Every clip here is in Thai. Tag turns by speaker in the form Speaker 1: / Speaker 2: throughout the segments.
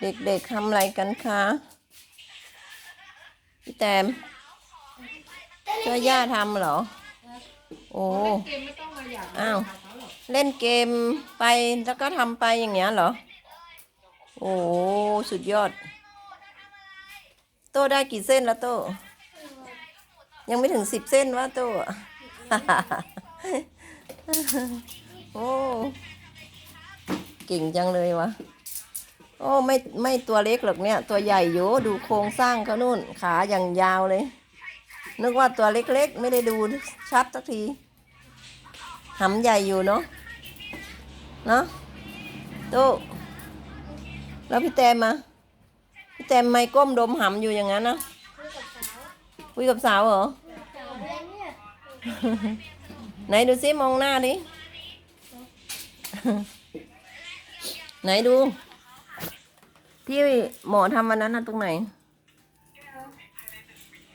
Speaker 1: เด็กๆทำอะไรกันคะพี่แตมช่วยย่าทำเหรอ โอ้
Speaker 2: อ้า
Speaker 1: ว เล่นเกมไปแล้วก็ทำไปอย่างเงี้ยเหรอ โอ้สุดยอด โตได้กี่เส้นแล้วโต ยังไม่ถึงสิบเส้นวะโตโอ้ เก่งจังเลยวะ โอ้ไม่ไม่ตัวเล็กหรอกเนี่ย ตัวใหญ่อยู่ดูโครงสร้างเขานู่น ขาอย่างยาวเลย นึกว่าตัวเล็กๆ ไม่ได้ดูชัดสักทีหำใหญ่อยู่เนาะเนาะตู้แล้วพี่แตมมาพี่แตมไม่ก้มดมหำอยู่อย่างนั้นนะคุยกับสาวเหรอไหนดูซิมองหน้าดิไหนดู ที่หมอทำวันนั้นนะตรงไหน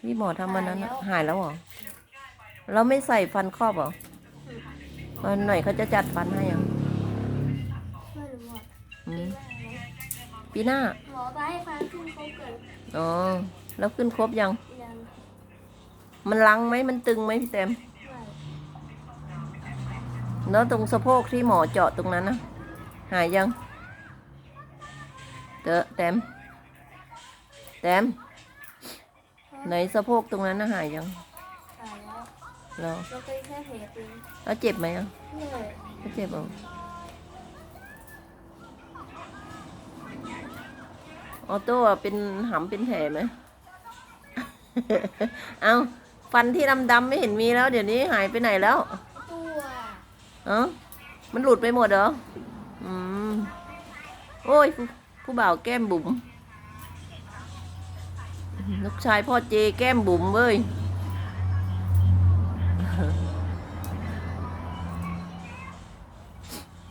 Speaker 1: ที่หมอทำวันนั้นน่ะหายแล้วเหรอเราไม่ใส่ฟันครอบเหรอวันไหนเขาจะจัดฟันให้อะ
Speaker 3: ไม่รู้อะ
Speaker 1: อืมปีหน้า
Speaker 3: หมอไปให้ฟันขึ้นครบก่อน
Speaker 1: อ๋อแล้วขึ้นครบยัง
Speaker 3: ยัง
Speaker 1: มันลังไหมมันตึงไหมพี่แตม
Speaker 3: ไม่
Speaker 1: แล้วตรงสะโพกที่หมอเจาะตรงนั้นนะหายยัง เตอะแตมแตมไหนสะโพกตรงนั้นนะหายยัง
Speaker 3: ตายแล้ว
Speaker 1: แล้ว
Speaker 3: เราเป็นแค่แผลเป็น
Speaker 1: แล้วเจ็บไหมอะ
Speaker 3: เหนื่อย
Speaker 1: ไม่เจ็บเหรอออโต้อะเป็นหำเป็นแผลไหม เอาฟันที่ดำๆไม่เห็นมีแล้ว เดี๋ยวนี้หายไปไหนแล้ว
Speaker 3: ตัว
Speaker 1: เอ้ามันหลุดไปหมดเหรอ อืม โอ้ย ผู้ผู้บ่าวแก้มบุ๋มลูกชายพ่อเจแก้มบุ๋มเว้ย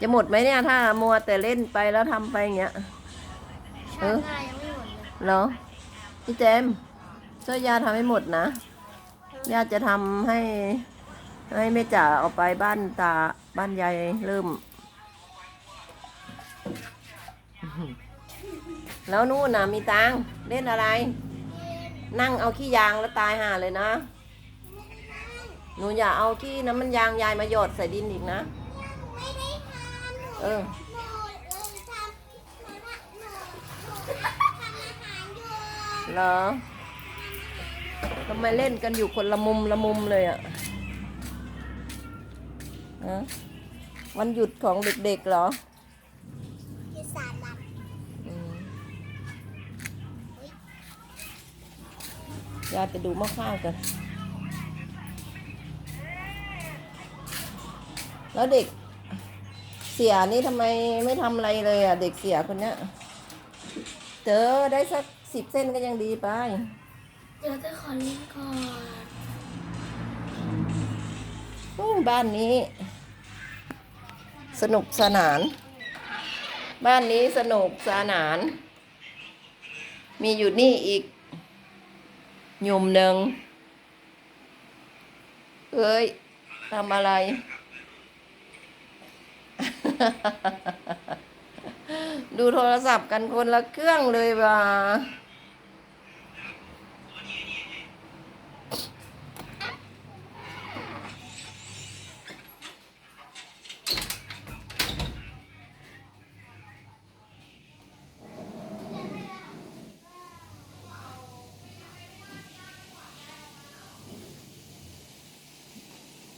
Speaker 1: จะหมดไหมเนี่ย ถ้ามัวแต่เล่นไปแล้วทำไปอย่างเงี้ยเอ
Speaker 3: ชา
Speaker 1: อ
Speaker 3: หน้ายังไม่หมดเลย
Speaker 1: เหรอพี่แจมช่วยยาทำให้หมดนะยาจะทำให้ ให้แม่จ๋าเอาไปบ้านตาบ้านยายเริ่ม แล้วนู่นน่ะมีตังค์เล่นอะไร นั่งเอาขี้ยางแล้วตายห่าเลยนะ หนูอย่าเอาขี้น้ำมันยางยายมาหยดใส่ดินอีกนะ
Speaker 3: ไม่ได้ทำหนู
Speaker 1: เออ
Speaker 3: หนูเออทำหนูทำหนูหนูทำอาหารอยู่
Speaker 1: เหรอทำไมเล่นกันอยู่คนละมุมละมุมเลยอะฮะวันหยุดของเด็กๆเหรอ ยายไปดูหม้อข้าวกัน แล้วเด็กเสียนี่ทำไมไม่ทำอะไรเลยอะ เด็กเสียคนเนี้ย เจอได้สักสิบเส้นก็ยังดีไป
Speaker 3: เดี๋ยวจะขอเล่นก่อน
Speaker 1: โอ้ยบ้านนี้ สนุกสนาน บ้านนี้สนุกสนาน มีอยู่นี่อีกห ยุ่มหนึ่งเอ้ยทำอะไร ดูโทรศัพท์กันคนละเครื่องเลยว่ะ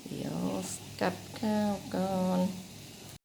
Speaker 1: เดี๋ยว กับข้าวก่อ